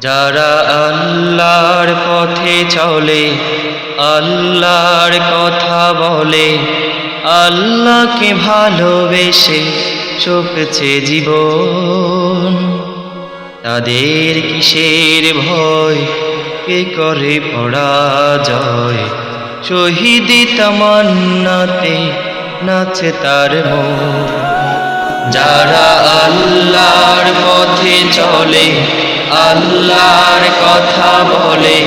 যারা আল্লাহর পথে চলে, আল্লাহর কথা বলে, আল্লাহকে ভালোবেসে চোখছে জীবন। তাদের কিসের ভয়, কে করে পরাজয়? শহীদি তামান্নাতে নাচে তার মন। যারা আল্লাহর পথে চলে আল্লাহর কথা বলে,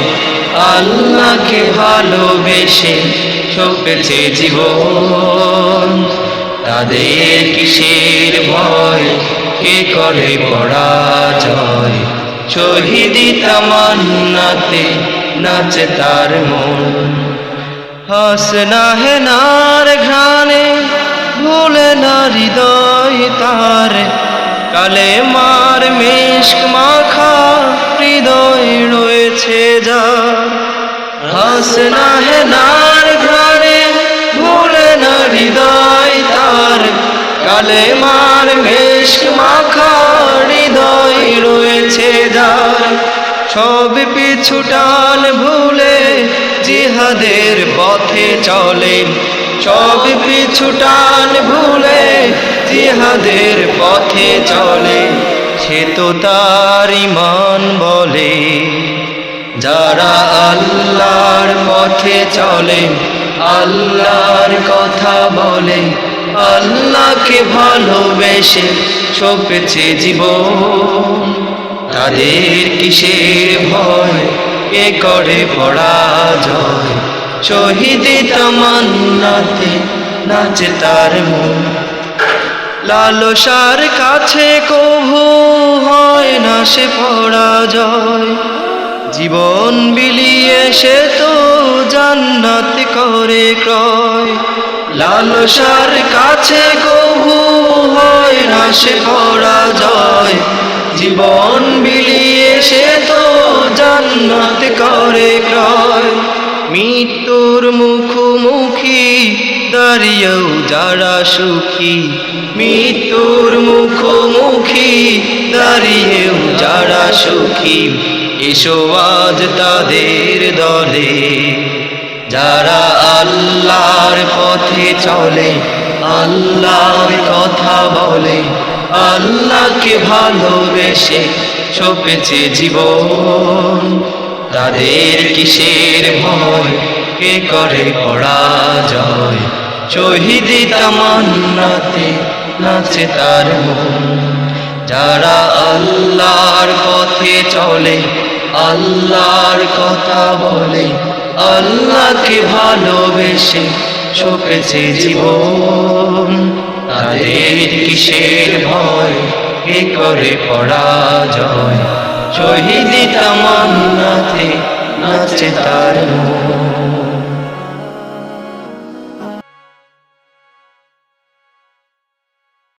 আল্লাহকে ভালোবেসে সপেছে জীবন। তাদের কিসের ভয়, কে করে পরাজয়? শহীদি তামান্নাতে নাচে তার মন। হাসনা হেনার ঘ্রাণে ভুলে না হৃদয় তার। কালে মার মেশক মাখা হৃদয় রয়েছে যা হাসনা হেনার ঘ্রাণে ভুলে না হৃদয় তার। কালে মার মেশক মাখা হৃদয় রয়েছে যার। সব পিছুটান ভুলে জিহাদের পথে চলে। সব পিছুটান ভুলে জিহাদের পথে চলে। সে তো তার ইমান বলে, যারা আল্লাহর পথে চলে, আল্লাহর কথা বলে, আল্লাহকে ভালোবেসে সপেছে জীবন। তাদের কিসের ভয়? কে করে পরাজয়। শহীদি তামান্নাতে নাচে তার মন। লালসার কাছে কভু হয় না সে পরাজয়। জীবন বিলিয়ে সে তো জান্নাত করে ক্রয়। লালসার কাছে কভু হয় না সে পরাজয়। জীবন বিলিয়ে সে তো জান্নাত করে ক্রয়। মৃত্যুর মুখোমুখি দাঁড়িয়েও যারা সুখী, মৃত্যুর মুখোমুখি দাঁড়িয়েও যারা সুখী, এসো আজ তাদের দলে। যারা আল্লাহর পথে চলে, আল্লাহর কথা বলে, আল্লাহকে ভালোবেসে সপেছে জীবন। তাদের কিসের ভয়? কে করে পড়া পরাজয়? শহীদি তামান্নাতে নাচে তার মন। যারা আল্লাহর পথে চলে, আল্লাহর কথা বলে, আল্লাহকে ভালোবেসে সপেছে জীবন। তাদের কিসের ভয়? কে করে পরাজয়? শহীদি তামান্নাতে নাচে তার মন।